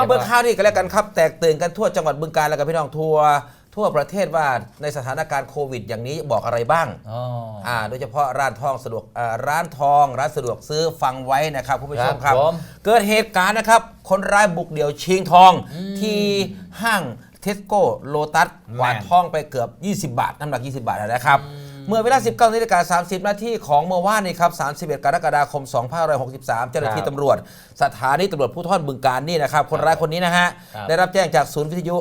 มาเบิกข่าวนี่กันแล้วกันครับ แตกตื่นกันทั่วจังหวัดบึงกาฬแล้วก็พี่น้องทั่วทั่วประเทศว่าในสถานการณ์โควิด อย่างนี้บอกอะไรบ้างอ๋ออ่าโดยเฉพาะร้านทองสะดวกอ่าร้านทองร้านสะดวกซื้อฟังไว้นะครับคุณผู้ชมคครัรับบผมเกิดเหตุการณ์นะครับ คนร้ายบุกเดี่ยวชิงทองที่ห้างเทสโก้โลตัสกวาดทองไปเกือบ 20 บาทน้ำหนัก 20 บาทนะครับ เมื่อเวลา 19นาฬิกา30 นาทีของเมื่อวานนี้ครับ 31 กรกฎาคม 2563 เจ้าหน้าที่ครับตำรวจ สถานีตำรวจภูธรบึงการนี่นะครับ คนร้ายคนนี้นะฮะ ครับ ได้รับแจ้งจากศูนย์วิทยุ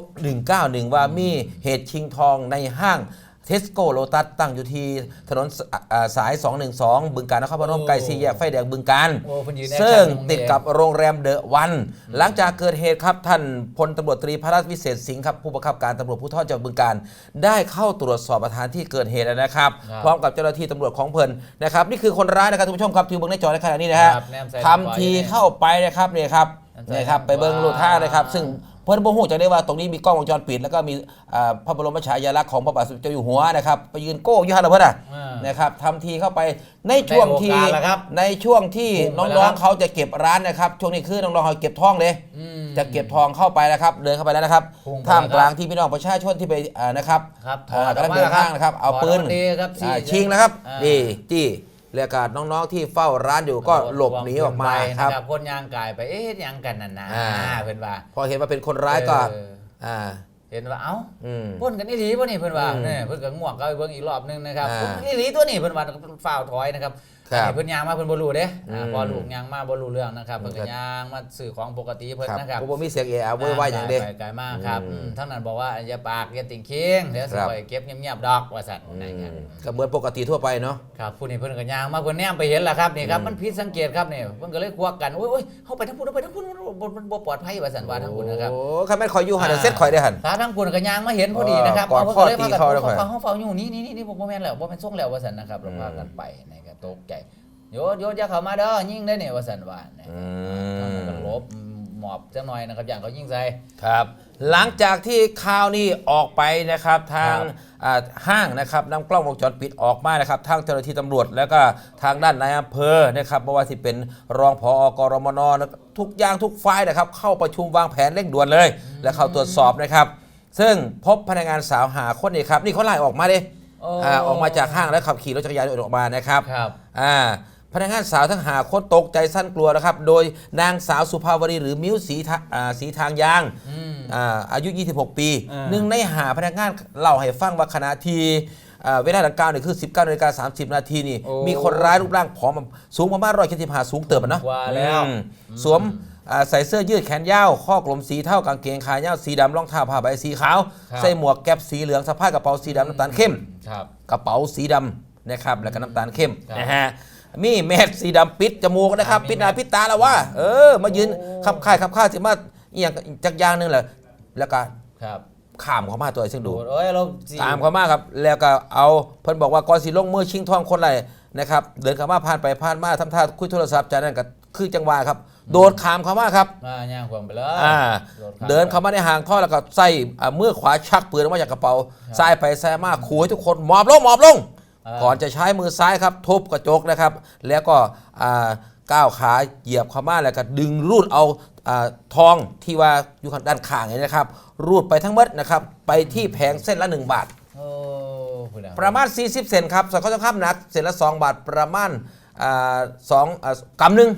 191 ว่ามีเหตุชิงทองในห้าง เทสโก้โลตัสตั้งอยู่ที่ถนนสอ่าสาย 212 บึงการนครพนมโอ้ไกลซีแยกไฟแดงบึงการโอ้เพิ่นยืนแอคชั่นซึ่งตรงนี้ติดกับโรงแรมเดอะวัน หลังจากเกิดเหตุครับท่านพลตำรวจตรีพระราชวิเศษสิงห์ครับผู้บังคับการตำรวจภูธรจังหวัดบึงการ ได้เข้าตรวจสอบสถานที่เกิดเหตุนะครับครับ พร้อมกับเจ้าหน้าที่ตำรวจของเพลินนะครับนี่คือคนร้ายนะครับทุกผู้ชมครับที่อยู่เบนในจอในขณะนี้นะฮะครับแนมใส่ทำทีเข้าไปนะครับเนี่ยครับแนมใส่เนี่ยครับไปเบิ้งรูท่านะครับ ซึ่ง เพิ่นบ่ฮู้จะได้ว่าตรงนี้มีกล้องวงจรปิด แล้วก็มีอ่าพระบรมฉายาลักษณ์ของพระบาทสมเด็จเจ้าอยู่หัวนะครับไปยืนโก้อยู่ฮันนะเพิ่นอะอ่านนะครับทำทีเข้าไปในช่วงที่ได้โอกาสแล้วครับในช่วงที่พุ่งไปแล้วน้องครับๆเขาจะเก็บร้านนะครับช่วงนี้คือน้องๆเขาเก็บทองเลยอืมจะเก็บทองเข้าไปนะครับ เดินเข้าไปแล้วนะครับพุ่งไปท่ามแล้วครับกลางที่พี่น้องประชาชนที่ไปอ่านะครับครับถอ่าอดกำลังออกมาเดินทางนะครับ เอาถอดปืนออกมาดีครับสิอ่าชิงนะครับอ่านี่นี่จี้ แล้วก็น้องๆที่เฝ้าร้านอยู่ก็หลบหนีออกมาครับนะคนยางกายไปเอ๊ะยังกันน่ะนะอ่าเพิ่นว่าพอเห็นว่าเป็นคนร้ายก็เอออ่า เห็นว่าเอ้าอืมพ่นกันนี่หลีป่ะนี่เพิ่นว่าอืมเนี่ยเพิ่นก็ง่วงก็ไปเบิ่งอีกรอบนึงนะครับอ่าพ่นนี่หลีตัวนี้เพิ่นว่าฝ่าวถอยนะครับครับให้เพิ่นยางมาเพิ่นบ่รู้เด้อ่าอืมพอลูกยางมาบ่รู้เรื่องนะครับเพิ่นครัก็บยางมาซื้อของปกติเพิ่นครับนะครับผมมีเสียงเออาเว้ยว่าอย่างเด้ไกลไกลมากครับอืมอืมทั้งนั้นบอกว่าอย่าปากอย่าติ่งเคียงเดี๋ยวสิครับไปเก็บเงียบๆดอกว่าซั่นนะครับก็เหมือนปกติทั่วไปเนาะครับผู้นี้เพิ่นก็ย่างมาเพิ่นแนมไปเห็นแล้วครับนี่ครับอืมมันผิดสังเกตครับนี่เพิ่นก็เลยควักกันโอ้ยโอ้ยเฮาไปทางพุ่นเฮาไปทางพุ่นบ่บ่บ่ปลอดภัยว่าซั่นว่าทางพุ่นนะครับโอ้ข้าแม่นคอยอยู่หันเซ็ตคอยได้หันถ้าทางพุ่นก็ย่างมาเห็นพอดีนะครับเออเอาเพิ่นก็เลยกอดพาข้อตีกันเขาแล้วเขาค่อยฟังเขาฟังอยู่นี่นี่นี่นี่บ่แม่นแล้วบ่แม่นส่งแล้วว่าซั่นนะครับเราพากันไปนะครับตกใจโยนโยนอย่าเข้ามาเด้อยิงได้นี่ว่าซั่นว่านะอืทางมพุ่นก็ลบหมอบจังหน่อยนะครับอย่างเขายิงใส่ครับ หลังจากที่ข่าวนี้ออกไปนะครับทางครับอ่าห้างนะครับนำกล้องวงจรปิดออกมานะครับทางเจ้าหน้าที่ตำรวจ แล้วก็ทางด้านนายอำเภอนะครับไม่ว่าที่เป็นรองผอกรมนนะทุกอย่างทุกฝ่ายนะครับ เข้าประชุมวางแผนเร่งด่วนเลย และเข้าตรวจสอบนะครับ ซึ่งพบพนักงานสาวหาคนนี่ครับนี่เขาไล่ออกมาเลยโอ้อ่าออกมาจากห้างแล้วขับขี่รถจักรยานยนต์ออกมานะครับครับอ่าพนักงานสาวทั้งหาคนตกใจสั้นกลัวนะครับ โดยนางสาวสุภาวรีหรือมิ้วสีทาอ่าสีทางยางอืม อ่าอายุ 26 ปีอ่า หนึ่งในหาพนักงานเล่าให้ฟังว่าขณะที่อ่าเวลาดังกล่าวเนี่ยคือ 19นาฬิกา30 นาทีนี่ โอ้มีคนร้ายรูปร่างผอมสูงประมาณร้อยเจ็ดสิบห้าสูงเติบอะเนาะว่าแล้ว อืมสวมอ่า ใส่เสื้อยืดแขนยาวข้อกลมสีเท่ากางเกงขายาวสีดำรองเท้าผ้าใบสีขาวครับใส่หมวกแก๊ปสีเหลืองสะพายกระเป๋าสีดำน้ำตาลเข้มครับกระเป๋าสีดำนะครับแล้วก็น้ำตาลเข้มครับนะฮะมีแมสสีดำปิดจมูกนะครับอ่ามีปิดหน้าแมสปิดตาแล้วว่าเออมายืนโอ้ขับค่ายขับค่ายสิมาอหย่างจักอย่างหนึงแหละแล้วก็ครับข้ามเขามาตัวซึ่งดูโอ้ยเราสิตามเขามาครับ แล้วก็เอาเพิ่นบอกว่าก่อนสิลงมือชิงทองคนไรนะครับเดินเข้ามาผ่านไปผ่านมาทำท่าคุยโทรศัพท์จากนั้นก็ คือจังหวะครับ โดดขามเขามาครับมาย่างควงไปเลยอ่าโข้มเดินเข้ามาในห่างท่อแล้วก็ใส่อ่ามือขวาชักปืนออกมาจากกระเป๋าซ้ายไปซ้ายมาขู่ให้ทุกคนหมอบลงหมอบลงอ่าก่อนจะใช้มือซ้ายครับทุบกระจกนะครับ แล้วก็อ่าก้าวขาเหยียบเข้ามาแล้วก็ดึงรูดเอาอาทองที่ว่าอยู่ข้างด้านข้างเนี่ยนะครับ รูดไปทั้งหมดนะครับไปที่แผงเส้นละ 1 บาท โอ้พูดแล้วประมาณ 40 เซนครับสอยข้อทองคำหนัก เซนละ 2 บาทประมาณอ่าสองอ่ากำหนึ่ง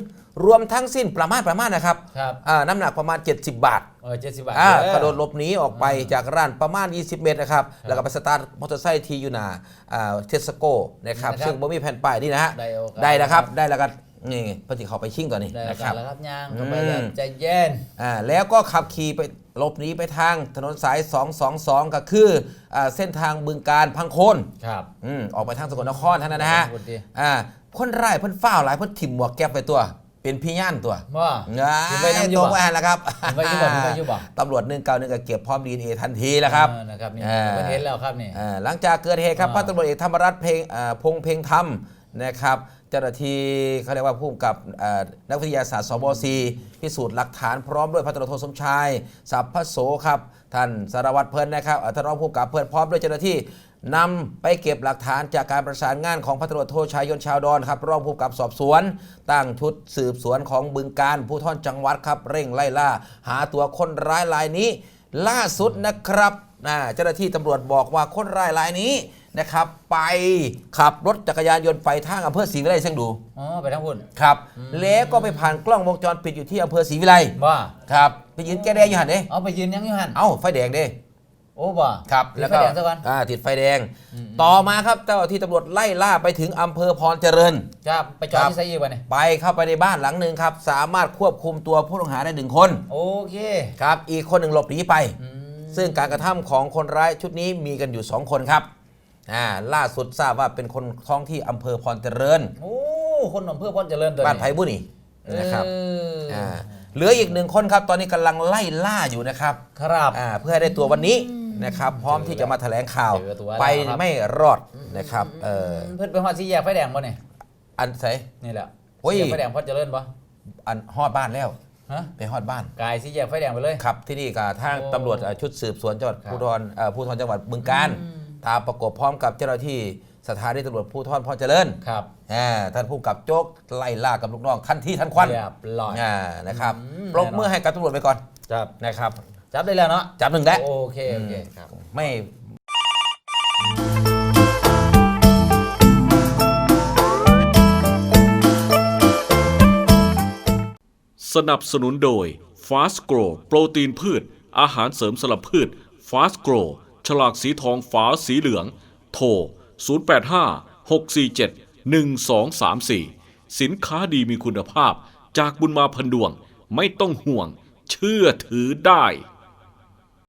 รวมทั้งสิ้นประมาณประมาณนะครับครับอ่าน้ำหนักประมาณ 70 บาทเออเจ็ดสิบบาทอ่าเออกระโดดหลบหนีออกไปจากร้านประมาณ 20 เมตรนะครับ แล้วก็ไปสตาร์ทมอเตอร์ไซค์ที่อยู่หน้าอ่าเทสโก้นะครับนะครับซึ่งบ่มีแผ่นป้ายนี่นะฮะได้โอกาสได้แล้วครับได้แล้วกันนี่เพิ่นสิเข้าไปชิงตัวนี้ได้นะคกัรันบแล้วครับย่างเข้าไปอืมแบบใจเย็น อ่าแล้วก็ขับขี่ไปหลบหนีไปทางถนนสาย 222 ก็คืออ่าเส้นทางบึงการพังโคน ครับ อืมออกไปทางสกลนครเท่านั้นนะฮะพูดดิอ่าคนร้ายเพิ่นฝ้าวหลายเพิ่นถิ่มหมวกแก๊ปไปตัว เป็นพี่ย่านตัวว่าง่าถึงไปน้ำยอตยู่รงบ่ไปแล้วครับถึงไปอยู่บ่ถึงไปอยู่บ่ตำรวจ191ก็เก็บพร้อมดีเอทันทีแล้วครับเออนะครับนี่อ่าประเทศแล้วครับนี่อ่าหลังจากเกิดเหตุครับอ่าพันตำรวจเอกธรรมรัตน์เพลงอ่าพงษ์เพลงธรรมนะครับเจ้าหน้าที่เขาเรียกว่าผู้กำกับอ่านักวิทยาศาสตร์สบศพิสูจน์หลักฐานพร้อมด้วยพันตำรวจโทสมชายสัพพโสครับท่านสารวัตรเพลินนะครับอ่าท่านรองผู้กำกับเพลินพร้อมด้วยเจ้าหน้าที่ นำไปเก็บหลักฐานจากการประสานงานของพันตำรวจโทชายยนต์ชาวดอนครับรองผู้กำกับสอบสวน ตั้งชุดสืบสวนของบึงการผู้ท่อนจังหวัดครับ เร่งไล่ล่า หาตัวคนร้ายรายนี้ ล่าสุดนะครับอ่าเจ้าหน้าที่ตำรวจบอกว่าคนร้ายรายนี้นะครับ ไปขับรถจักรยานยนต์ไปทางอำเภอศรีวิไลเชียงดูอ๋อไปทั้งพุ่นครับ แล้วก็ไปผ่านกล้องวงจรปิดอยู่ที่อำเภอศรีวิไลว่าครับไปยืนแก้แดงอยู่หันเด้เอาไปยืนยังอยู่หันเอ้าไฟแดงเด้ โอ้บ่ครับแล้วก็แดงซะก่อนอ่าติดไฟแดง ต่อมาครับเจ้าหน้าที่ตำรวจไล่ล่าไปถึงอำเภอพรเจริญครับไปจอดครับที่ไซยีกวะเนี่ยไปเข้าไปในบ้านหลังหนึ่งครับ สามารถควบคุมตัวผู้ต้องหาได้หนึ่งคน โอเคครับ อีกคนหนึ่งหลบหนีไปอืมซึ่งการกระทำของคนร้ายชุดนี้มีกันอยู่ 2 คนครับอ่าล่าสุดทราบว่าเป็นคนท้องที่อำเภอพรเจริญโอ้คนอำเภอพรเจริญตัวบ้านไผ่บุนี่นะครับเออออ่าเหลืออีกหนึ่งคนครับ ตอนนี้กำลังไล่ล่าอยู่นะครับ ครับอ่าเพื่อให้ได้ตัววันนี้ นะครับ พร้อมที่จะมาแถลงข่าว เจอตัวแล้วไปครับ ไม่รอดนะครับเออเพิ่นไปฮอดสี่แยกไฟแดงบ่เนี่ยอันใส่นี่แหละโอ้ย สี่แยกไฟแดงพรเจริญบ่อันฮอดบ้านแล้ว ฮะไปฮอดบ้านกายสี่แยกไฟแดงไปเลย ครับที่นี่กับทางโอ้ตำรวจเอ่อชุดสืบสวนจังหวัดครับ ภูธรเอ่อภูธรจังหวัดบึงการอืมตามประกบพร้อมกับเจ้าหน้าที่สถานีตำรวจภูธรพรเจริญครับ อ่าท่านผู้กำกับโจ๊กไล่ล่ากับลูกน้องทันทีทันควันเรียบร้อย อ่านะครับอืม ปรบมือให้กับตำรวจไปก่อนครับ นะครับ จับได้แล้วเนาะจับหนึ่งได้โอเคโอเคครับไม่สนับสนุนโดย Fast Grow โปรตีนพืช อาหารเสริมสลับพืช Fast Grow ฉลากสีทองฝาสีเหลือง โทร 085 647 1234 สินค้าดีมีคุณภาพ จากบุญมาพันดวง ไม่ต้องห่วง เชื่อถือได้